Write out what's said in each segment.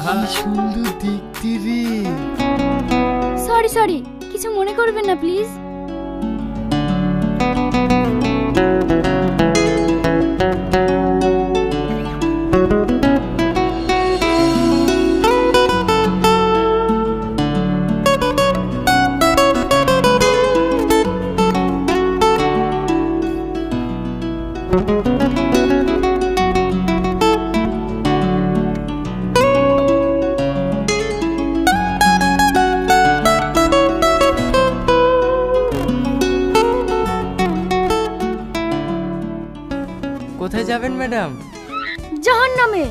সুন্দর দেখতে রে। সরি সরি কিছু মনে করবেন না প্লিজ জাহান নামে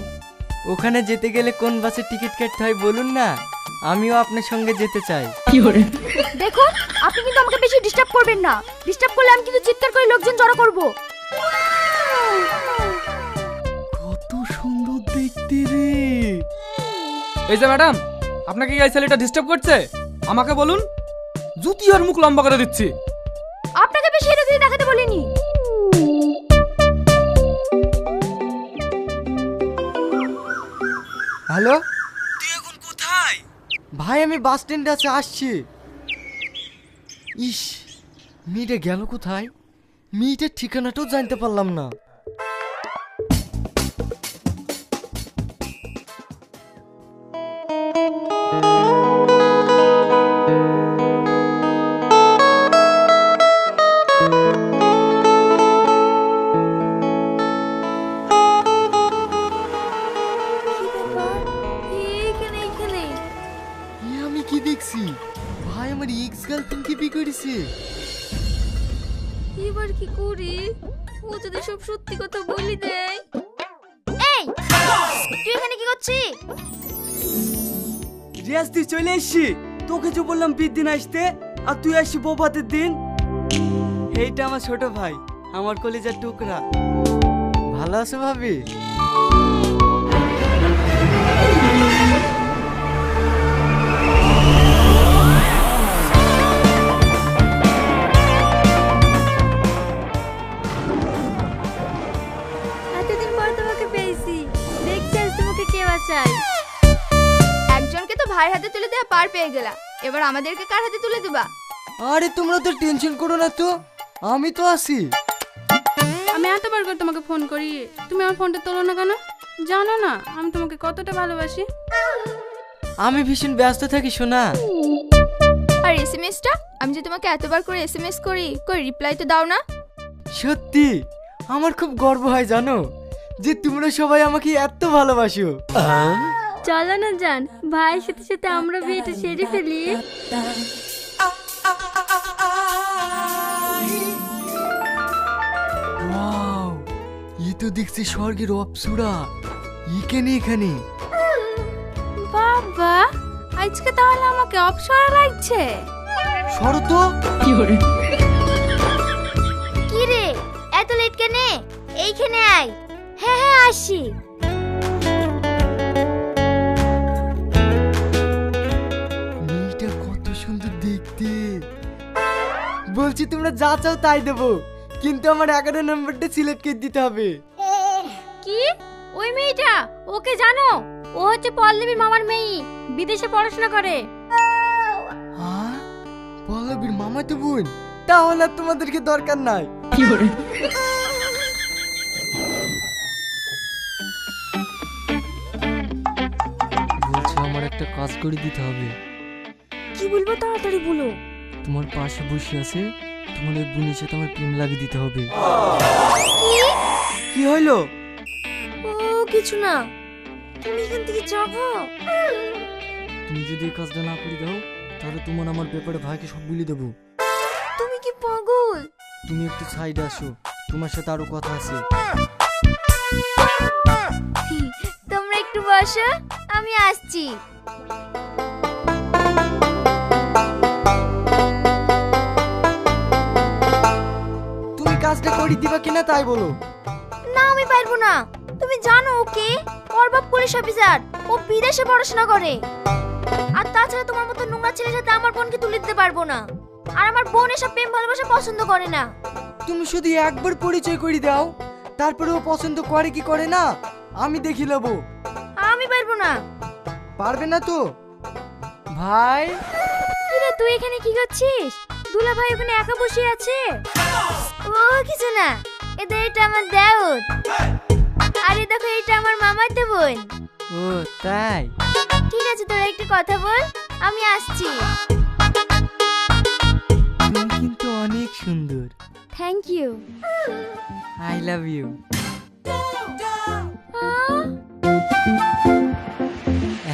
ওখানে যেতে গেলে কোন বাসের টিকিট কাটতে হয় বলুন না? আমিও আপনার সঙ্গে যেতে চাই। দেখুন আপনি কিন্তু আমাকে বেশি ডিস্টার্ব করবেন না। ডিস্টার্ব করলে আমি কিন্তু চিৎকার করে লোকজন জড়ো করব। কত সুন্দর দেখতে রে। এই যে ম্যাডাম আপনাকে কি এই ছেলেটা ডিস্টার্ব করছে? আমাকে বলুন। জুতি আর মুখ লম্বা করে দিচ্ছি। আপনাকে বেশি এটা দেখাতে বলিনি। হ্যালো? তুই এখন কোথায়? ভাই আমি বাস স্ট্যান্ডে আছে আসছি। ইস মিটে গেল কোথায়? মিটের ঠিকানাটাও জানতে পারলাম না। দেখছি। ভাই আমার এক্স গার্লফ্রেন্ডকে বিয়ে করেছে। এবার কি করি? ও যদি সব সত্যি কথা বলি দেয়। এই তুই এখানে কি করছিস? রিয়াজ তুই চলে এসছি তোকে যে বললাম বিয়ের দিন আসতে আর তুই আসছি বৌভাতের দিন। এইটা আমার ছোট ভাই আমার কলেজের টুকরা। ভালো আছে ভাবি? বাঁচায় একজনকে তো ভাইয়ের হাতে তুলে দেওয়া পার পেয়ে গেলা। এবার আমাদেরকে কার হাতে তুলে দেবা? আরে তোমরা তো টেনশন করো না তো। আমি তো আছি। আমি এতবার করে তোমাকে ফোন করি। তুমি আমার ফোনটা তোলো না কেন? জানো না আমি তোমাকে কতটা ভালোবাসি। আমি ভীষণ ব্যস্ত থাকি শোনা আর এসএমএসটা? আমি যে তোমাকে এতবার করে এসএমএস করি কই রিপ্লাই তো দাও না। সত্যি? আমার খুব গর্ব হয় জানো? যে তোমরা সবাই আমাকে এত ভালোবাসো। চলো না যান ভাইয়ের সাথে সাথে আমরা বিয়েটা সেরে ফেলি। ই তো দেখছি স্বর্গের অপসুরা। এখানে এখানে। বাবা আজকে তাহলে আমাকে অপসরা লাগছে? শরত কি রে এত লেট কেনে এইখানে আয়। হ্যাঁ হ্যাঁ আসি। মেয়েটা কত সুন্দর দেখতে। বলছি তোমরা যা চাও তাই দেবো। কিন্তু আমার এগারো নম্বরটা সিলেক্ট করে দিতে হবে। কি? ওই মেয়েটা? ওকে জানো? ও হচ্ছে পল্লবীর মামার মেয়ে। বিদেশে পড়াশোনা করে। হ্যাঁ? পল্লবীর মামা তো বোন? তাহলে আর তোমাদেরকে দরকার নাই। বলছি কাজ করে দিতে হবে। কি বলব তাড়াতাড়ি বলো। তোমার পাশে বসে আছে তোমার ওই বোনের সাথে আমার প্রেম লাগিয়ে দিতে হবে। কি? হইল? ও কিছু না। তুমি এখান থেকে যাব। তুমি যদি এই কাজটা না করে দাও তাহলে তোমার আমার ব্যাপারে ভাইকে সব বলে দেবো। তুমি কি পাগল? তুমি একটু সাইডে আসো তোমার সাথে আরও কথা আছে। একটু বসো আমি আসছি। তুমি কাজটা করে দিবা কিনা তাই বলো। না আমি পারব না। তুমি জানো ওকে ওর বাপ পুলিশ অফিসার। ও বিদেশে পড়াশোনা করে। আর তাছাড়া তোমার মতো নোংরা ছেলের সাথে আমার বোনকে তুলে দিতে পারব না। আর আমার বোন এসব প্রেম ভালোবাসা পছন্দ করে না। তুমি শুধু একবার পরিচয় করে দাও। তারপরে ও পছন্দ করে কি করে না আমি দেখি নেব। আমি পারব না। পারবে না তো। ভাই। কিরে তুই এখানে কি করছিস? দুলা ভাই ওখানে একা বসে আছে? ও কিছু না। এদের এটা আমার দেওর। আরে দেখো এটা আমার মামাতে বোন। ও তাই? ঠিক আছে তোরা একটু কথা বল আমি আসছি। তুমি কিন্তু অনেক সুন্দর। Thank you I love you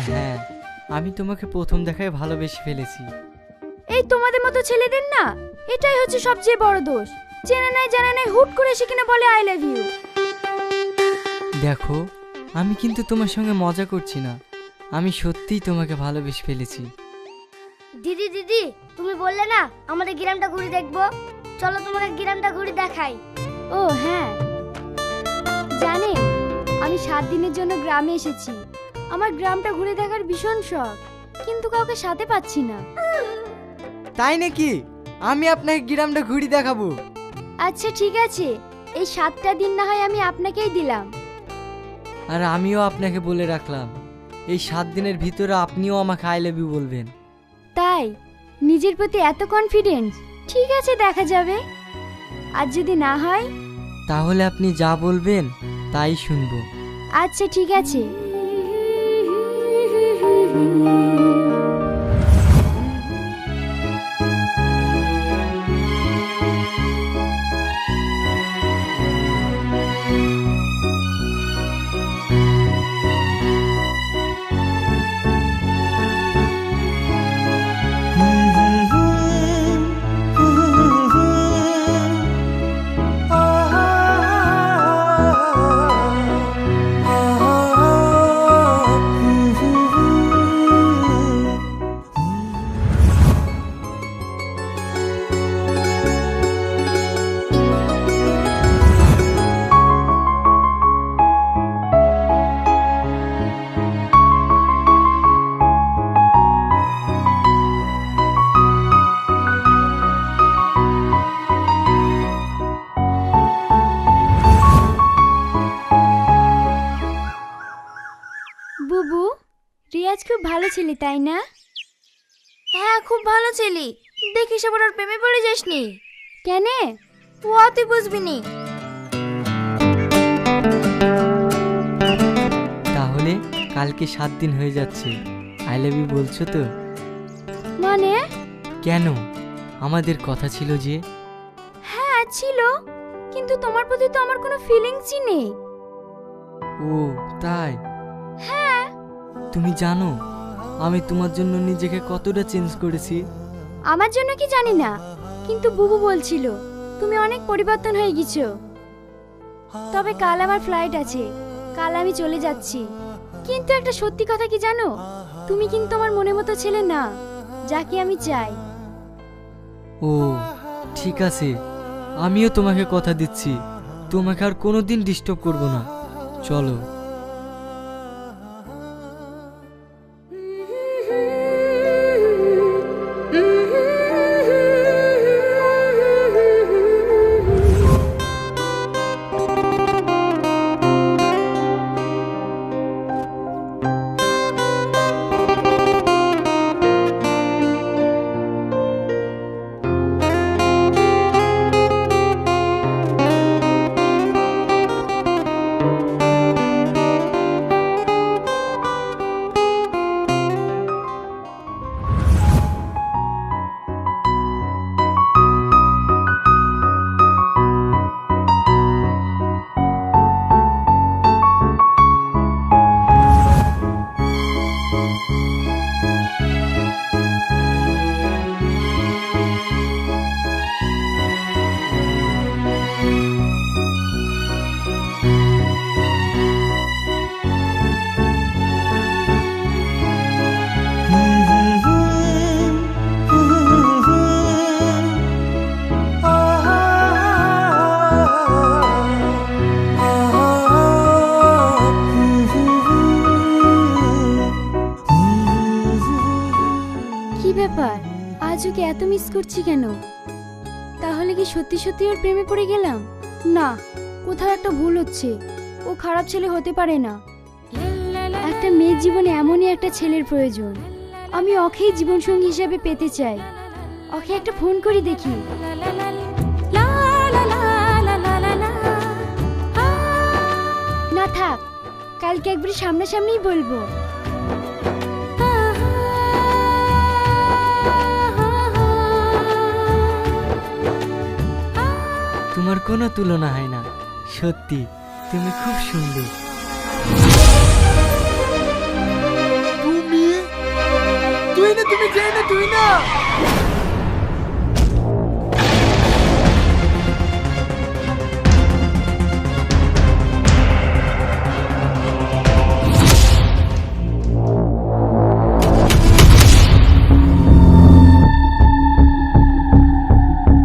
হ্যাঁ আমি তোমাকে প্রথম দেখায় ভালোবেসে ফেলেছি। এই তোমাদের মতো ছেলেদের না এটাই হচ্ছে সবচেয়ে বড় দোষ। চেনে নাই জানা নাই হুট করে এসে কিনা বলে আই লাভ ইউ দেখো আমি কিন্তু তোমার সঙ্গে মজা করছি না। আমি সত্যিই তোমাকে ভালোবেসে ফেলেছি। দিদি দিদি তুমি বললে না আমাদের গ্রামটা ঘুরে দেখব? চলো তোমাকে গ্রামটা ঘুরে দেখাই। ও হ্যাঁ। জানেন আমি সাত দিনের জন্য গ্রামে এসেছি। আমার গ্রামটা ঘুরে দেখার ভীষণ শখ কিন্তু কাউকে সাথে পাচ্ছি না। তাই নাকি? আমি আপনাকে গ্রামটা ঘুরে দেখাবো। আচ্ছা ঠিক আছে। এই সাতটা দিন না হয় আমি আপনাকেই দিলাম। আর আমিও আপনাকে বলে রাখলাম এই সাত দিনের ভিতরে আপনিও আমাকে আই লাভ ইউ বলবেন। তাই? নিজের প্রতি এত কনফিডেন্স ঠিক আছে দেখা যাবে। আর যদি না হয়? তাহলে আপনি যা বলবেন তাই শুনব। আচ্ছা ঠিক আছে। ভালো ছেলে তাই না? হ্যাঁ খুব ভালো ছেলে। দেখিস আবার ওর প্রেমে পড়ে যাসনি। কেন? ও তুই বুঝবি নি। তাহলে কালকে সাত দিন হয়ে যাচ্ছে। আই লাভ ইউ বলছো তো? মানে? কেন? আমাদের কথা ছিল যে? হ্যাঁ ছিল। কিন্তু তোমার প্রতি তো আমার কোনো ফিলিংসই নেই। ও তাই? হ্যাঁ। তুমি জানো আমি তোমার জন্য নিজেকে কতটা চেঞ্জ করেছি? আমার জন্য কি জানি না কিন্তু বুবু বলছিল তুমি অনেক পরিবর্তন হয়ে গেছো। তবে কাল আমার ফ্লাইট আছে কাল আমি চলে যাচ্ছি। কিন্তু একটা সত্যি কথা কি জানো? তুমি কিন্তু আমার মনের মতো ছেলে না যাকে আমি চাই। ও ঠিক আছে আমিও তোমাকে কথা দিচ্ছি। তোমাকে আর কোনোদিন ডিস্টার্ব করব না। চলো। আজ ওকে এত মিস করছি কেন? তাহলে কি সত্যি সত্যি ওর প্রেমে পড়ে গেলাম? না কোথাও একটা ভুল হচ্ছে। ও খারাপ ছেলে হতে পারে না। একটা মেয়ের জীবনে এমনই একটা ছেলের প্রয়োজন। আমি অখেই জীবনসঙ্গী হিসাবে পেতে চাই। ওকে একটা ফোন করে দেখি। না থাক কালকে একবার সামনাসামনিই বলব। তোমার কোনো তুলনা হয় না। সত্যি তুমি খুব সুন্দর।